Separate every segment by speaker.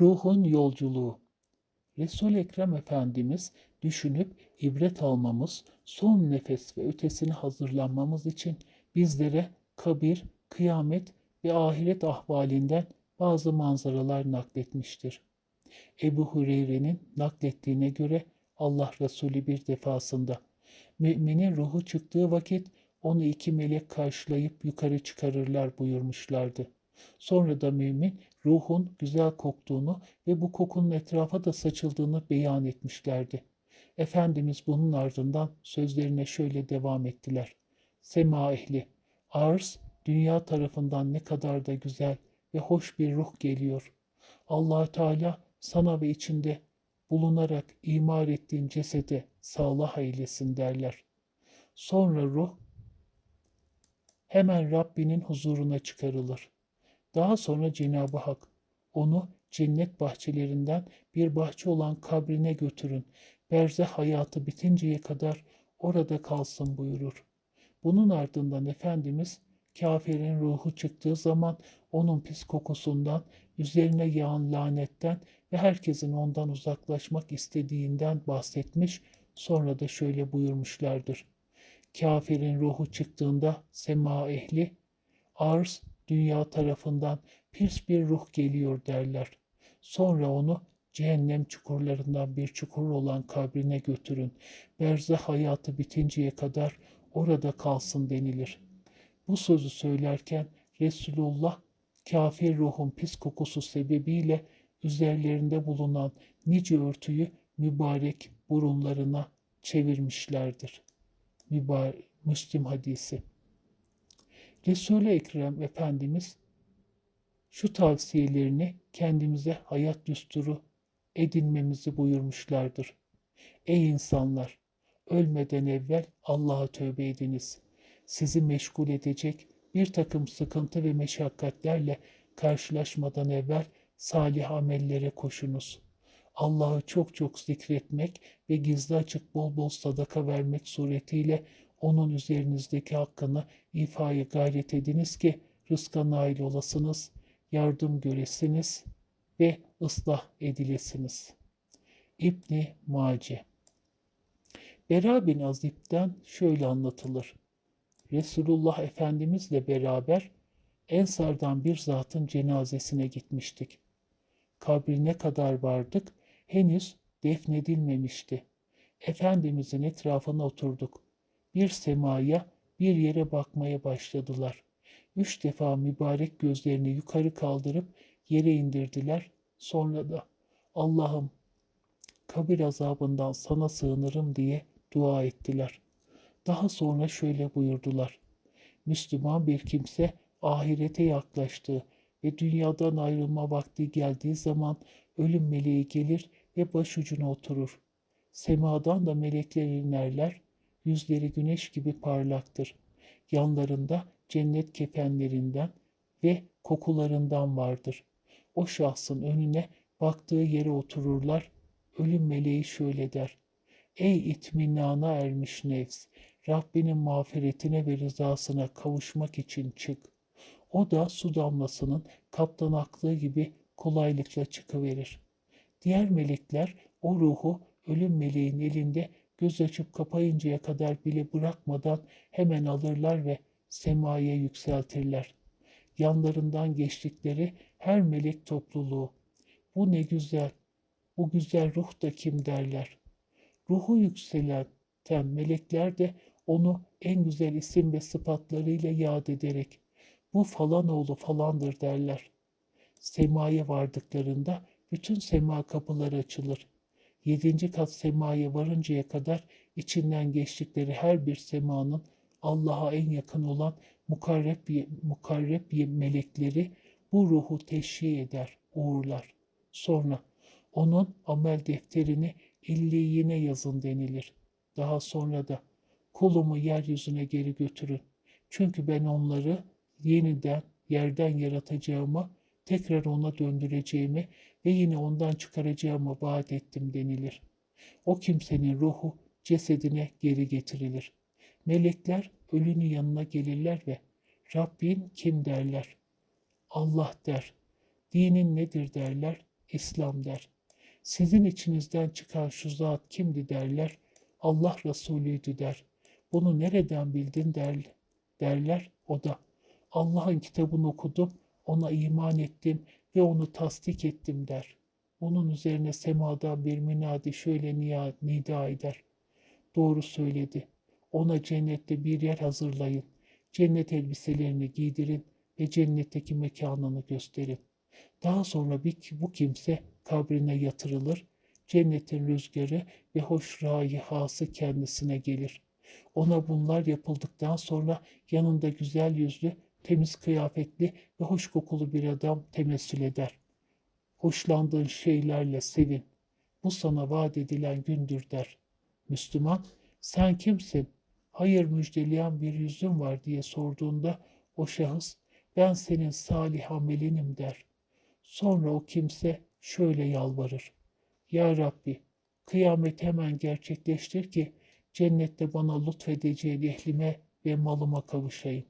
Speaker 1: Ruhun yolculuğu. Resul Ekrem Efendimiz düşünüp ibret almamız, son nefes ve ötesine hazırlanmamız için bizlere kabir, kıyamet ve ahiret ahvalinden bazı manzaralar nakletmiştir. Ebu Hureyre'nin naklettiğine göre Allah Resulü bir defasında müminin ruhu çıktığı vakit onu iki melek karşılayıp yukarı çıkarırlar buyurmuşlardı. Sonra da mümin ruhun güzel koktuğunu ve bu kokunun etrafa da saçıldığını beyan etmişlerdi. Efendimiz bunun ardından sözlerine şöyle devam ettiler. Sema ehli, arz dünya tarafından ne kadar da güzel ve hoş bir ruh geliyor. allah Teala sana ve içinde bulunarak imar ettiğin cesede sağlah eylesin derler. Sonra ruh hemen Rabbinin huzuruna çıkarılır. Daha sonra Cenab-ı Hak onu cennet bahçelerinden bir bahçe olan kabrine götürün. Berzeh hayatı bitinceye kadar orada kalsın buyurur. Bunun ardından Efendimiz kafirin ruhu çıktığı zaman onun pis kokusundan, üzerine yağan lanetten ve herkesin ondan uzaklaşmak istediğinden bahsetmiş, sonra da şöyle buyurmuşlardır. Kafirin ruhu çıktığında sema ehli, arz dünya tarafından pis bir ruh geliyor derler. Sonra onu cehennem çukurlarından bir çukur olan kabrine götürün. Berzah hayatı bitinceye kadar orada kalsın denilir. Bu sözü söylerken Resulullah kafir ruhun pis kokusu sebebiyle üzerlerinde bulunan nice örtüyü mübarek burunlarına çevirmişlerdir. Mübarek, Müslim hadisi. Resul-i Ekrem Efendimiz şu tavsiyelerini kendimize hayat düsturu edinmemizi buyurmuşlardır. Ey insanlar! Ölmeden evvel Allah'a tövbe ediniz. Sizi meşgul edecek bir takım sıkıntı ve meşakkatlerle karşılaşmadan evvel salih amellere koşunuz. Allah'ı çok çok zikretmek ve gizli açık bol bol sadaka vermek suretiyle onun üzerinizdeki hakkını ifaya gayret ediniz ki rızka nail olasınız, yardım göresiniz ve ıslah edilesiniz. İbni Mace Bera bin Azib'den şöyle anlatılır. Resulullah Efendimizle beraber Ensardan bir zatın cenazesine gitmiştik. Kabrine kadar vardık, henüz defnedilmemişti. Efendimizin etrafına oturduk bir semaya, bir yere bakmaya başladılar. Üç defa mübarek gözlerini yukarı kaldırıp yere indirdiler. Sonra da Allah'ım kabir azabından sana sığınırım diye dua ettiler. Daha sonra şöyle buyurdular. Müslüman bir kimse ahirete yaklaştığı ve dünyadan ayrılma vakti geldiği zaman ölüm meleği gelir ve başucuna oturur. Semadan da melekler inerler, yüzleri güneş gibi parlaktır. Yanlarında cennet kefenlerinden ve kokularından vardır. O şahsın önüne baktığı yere otururlar. Ölüm meleği şöyle der. Ey itminana ermiş nefs, Rabbinin mağfiretine ve rızasına kavuşmak için çık. O da su damlasının kaptan aktığı gibi kolaylıkla çıkıverir. Diğer melekler o ruhu ölüm meleğin elinde göz açıp kapayıncaya kadar bile bırakmadan hemen alırlar ve semaya yükseltirler. Yanlarından geçtikleri her melek topluluğu. Bu ne güzel, bu güzel ruh da kim derler. Ruhu yükselen ten melekler de onu en güzel isim ve sıfatlarıyla yad ederek bu falan oğlu falandır derler. Semaya vardıklarında bütün sema kapıları açılır yedinci kat semaya varıncaya kadar içinden geçtikleri her bir semanın Allah'a en yakın olan mukarreb, mukarreb melekleri bu ruhu teşhi eder, uğurlar. Sonra onun amel defterini illiyine yazın denilir. Daha sonra da kulumu yeryüzüne geri götürün. Çünkü ben onları yeniden yerden yaratacağıma, tekrar ona döndüreceğimi ve yine ondan çıkaracağımı vaat ettim denilir. O kimsenin ruhu cesedine geri getirilir. Melekler ölünün yanına gelirler ve Rabbin kim derler. Allah der. Dinin nedir derler. İslam der. Sizin içinizden çıkan şu zat kimdi derler. Allah Resulüydü der. Bunu nereden bildin der, derler. O da Allah'ın kitabını okudum, ona iman ettim ve onu tasdik ettim der. Bunun üzerine semadan bir minadi şöyle nida eder. Doğru söyledi. Ona cennette bir yer hazırlayın. Cennet elbiselerini giydirin ve cennetteki mekanını gösterin. Daha sonra bir, bu kimse kabrine yatırılır. Cennetin rüzgarı ve hoş raihası kendisine gelir. Ona bunlar yapıldıktan sonra yanında güzel yüzlü, temiz kıyafetli ve hoş kokulu bir adam temessül eder. Hoşlandığın şeylerle sevin. Bu sana vaat edilen gündür der. Müslüman, sen kimsin? Hayır müjdeleyen bir yüzün var diye sorduğunda o şahıs, ben senin salih amelinim der. Sonra o kimse şöyle yalvarır. Ya Rabbi, kıyamet hemen gerçekleştir ki cennette bana lütfedeceğin ehlime ve malıma kavuşayım.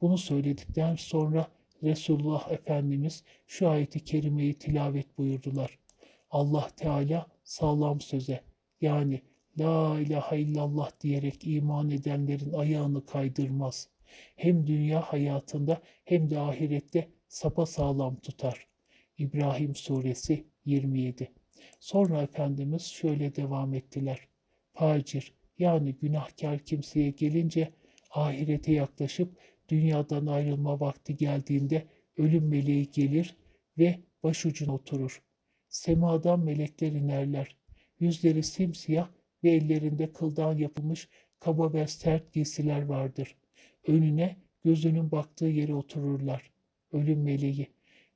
Speaker 1: Bunu söyledikten sonra Resulullah Efendimiz şu ayeti kerimeyi tilavet buyurdular. Allah Teala sağlam söze yani La ilahe illallah diyerek iman edenlerin ayağını kaydırmaz. Hem dünya hayatında hem de ahirette sapa sağlam tutar. İbrahim Suresi 27 Sonra Efendimiz şöyle devam ettiler. Facir yani günahkar kimseye gelince ahirete yaklaşıp dünyadan ayrılma vakti geldiğinde ölüm meleği gelir ve başucuna oturur. Semadan melekler inerler. Yüzleri simsiyah ve ellerinde kıldan yapılmış kaba ve sert giysiler vardır. Önüne gözünün baktığı yere otururlar. Ölüm meleği.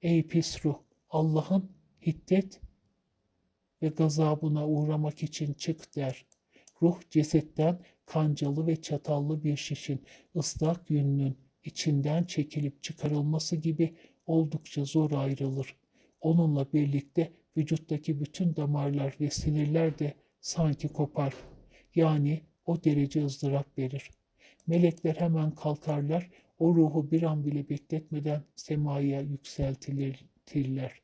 Speaker 1: Ey pis ruh! Allah'ın hiddet ve gazabına uğramak için çık der. Ruh cesetten kancalı ve çatallı bir şişin ıslak yününün içinden çekilip çıkarılması gibi oldukça zor ayrılır. Onunla birlikte vücuttaki bütün damarlar ve sinirler de sanki kopar. Yani o derece ızdırap verir. Melekler hemen kalkarlar, o ruhu bir an bile bekletmeden semaya yükseltirler.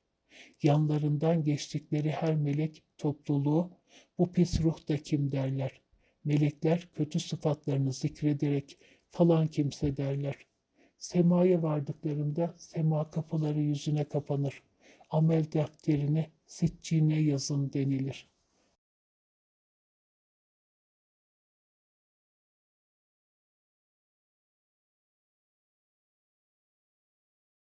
Speaker 1: Yanlarından geçtikleri her melek topluluğu bu pis ruh da kim derler. Melekler kötü sıfatlarını zikrederek falan kimse derler. Semaya vardıklarında sema kapıları yüzüne kapanır. Amel defterini siccine yazın denilir.